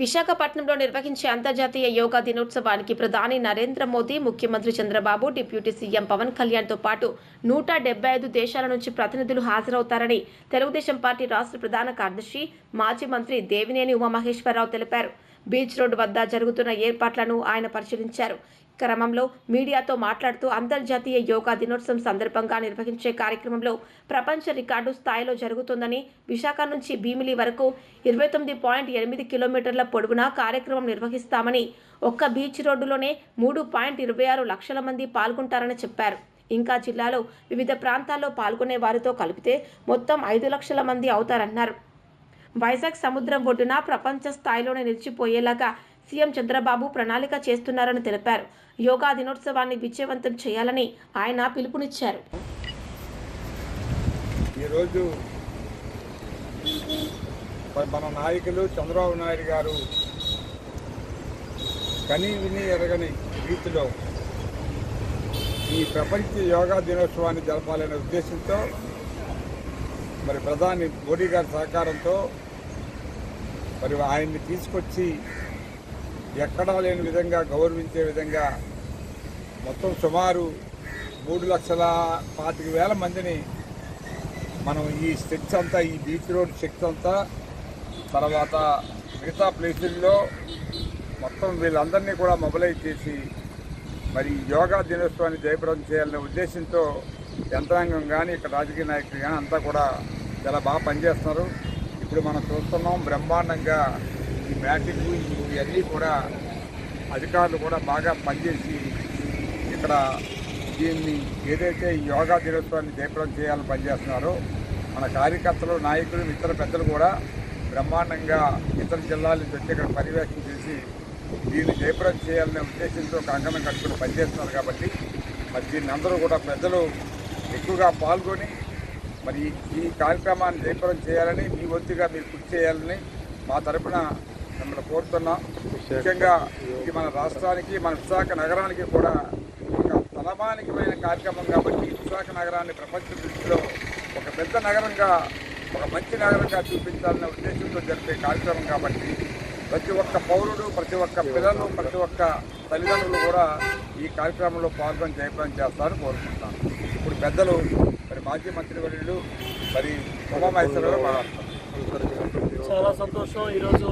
విశాఖపట్నంలో నిర్వహించే అంతర్జాతీయ యోగా దినోత్సవానికి ప్రధాని నరేంద్ర మోదీ ముఖ్యమంత్రి చంద్రబాబు డిప్యూటీ సీఎం పవన్ కళ్యాణ్తో పాటు నూట డెబ్బై ఐదు దేశాల నుంచి ప్రతినిధులు హాజరవుతారని తెలుగుదేశం పార్టీ రాష్ట్ర ప్రధాన కార్యదర్శి మాజీ మంత్రి దేవినేని ఉమామహేశ్వరరావు తెలిపారు. బీచ్ రోడ్డు వద్ద జరుగుతున్న ఏర్పాట్లను ఆయన పరిశీలించారు. క్రమంలో మీడియాతో మాట్లాడుతూ అంతర్జాతీయ యోగా దినోత్సవం సందర్భంగా నిర్వహించే కార్యక్రమంలో ప్రపంచ రికార్డు స్థాయిలో జరుగుతుందని విశాఖ నుంచి భీమిలి వరకు ఇరవై తొమ్మిది పాయింట్ ఎనిమిది కిలోమీటర్ల పొడవునా కార్యక్రమం నిర్వహిస్తామని ఒక్క బీచ్ రోడ్డులోనే మూడు పాయింట్ ఇరవై ఆరు లక్షల మంది పాల్గొంటారని చెప్పారు. ఇంకా జిల్లాలో వివిధ ప్రాంతాల్లో పాల్గొనే వారితో కలిపితే మొత్తం ఐదు లక్షల మంది అవుతారన్నారు. వైజాగ్ సముద్రం ఒడ్డున ప్రపంచ స్థాయిలోనే నిలిచిపోయేలాగా సీఎం చంద్రబాబు ప్రణాళిక చేస్తున్నారని తెలిపారు. యోగా దినోత్సవాన్ని విజయవంతం చేయాలని ఆయన పిలుపునిచ్చారు. ఈరోజు మన- మన నాయకులు చంద్రబాబు నాయుడు గారు కని విని ఎరగని రీతిలో ఈ ప్రపంచ యోగా దినోత్సవాన్ని జరపాలనే ఉద్దేశంతో మరి ప్రధాని మోడీ గారి సహకారంతో మరి ఆయన్ని తీసుకొచ్చి ఎక్కడా లేని విధంగా గౌరవించే విధంగా మొత్తం సుమారు మూడు లక్షల పాతిక వేల మందిని మనం ఈ స్టెచ్ అంతా ఈ బీచ్ రోడ్ స్టెచ్ అంతా తర్వాత మిగతా ప్లేసుల్లో మొత్తం వీళ్ళందరినీ కూడా మొబలైజ్ చేసి మరి యోగా దినోత్సవాన్ని జయప్రదం చేయాలనే ఉద్దేశంతో యంత్రాంగం కానీ ఇక్కడ రాజకీయ నాయకులు కానీ అంతా కూడా చాలా బాగా పనిచేస్తున్నారు. ఇప్పుడు మనం చూస్తున్నాం బ్రహ్మాండంగా ఈ మ్యాటింగ్ ఇవన్నీ కూడా అధికారులు కూడా బాగా పనిచేసి ఇక్కడ దీన్ని ఏదైతే యోగా దినోత్సవాన్ని జయప్రదం చేయాలని పనిచేస్తున్నారో మన కార్యకర్తలు నాయకులు ఇతర పెద్దలు కూడా బ్రహ్మాండంగా ఇతర జిల్లాల నుంచి వచ్చి ఇక్కడ పర్యవేక్షణ చేసి దీన్ని జయప్రదం చేయాలనే ఉద్దేశంతో కంకణం కట్టుకుని పనిచేస్తున్నారు కాబట్టి మరి దీన్ని అందరూ కూడా పెద్దలు ఎక్కువగా పాల్గొని మరి ఈ కార్యక్రమాన్ని జయప్రదం చేయాలని మీ వంతుగా మీరు కృషి చేయాలని మా తరపున మిమ్మల్ని కోరుతున్నాం ముఖ్యంగా ఇది మన రాష్ట్రానికి మన విశాఖ నగరానికి కూడా ఒక తలమానికమైన కార్యక్రమం కాబట్టి విశాఖ నగరాన్ని ప్రపంచ దృష్టిలో ఒక పెద్ద నగరంగా ఒక మంచి నగరంగా చూపించాలనే ఉద్దేశంతో జరిపే కార్యక్రమం కాబట్టి ప్రతి ఒక్క పౌరుడు ప్రతి ఒక్క పిల్లలు ప్రతి ఒక్క తల్లిదండ్రులు కూడా ఈ కార్యక్రమంలో పాల్గొని జయప్రదం చేస్తారని కోరుకుంటాను. ఇప్పుడు పెద్దలు మరి మాజీ మంత్రి వర్యులు మరి ఉమామహేశ్వరరావు మాట్లాడతారు. చాలా సంతోషం. ఈరోజు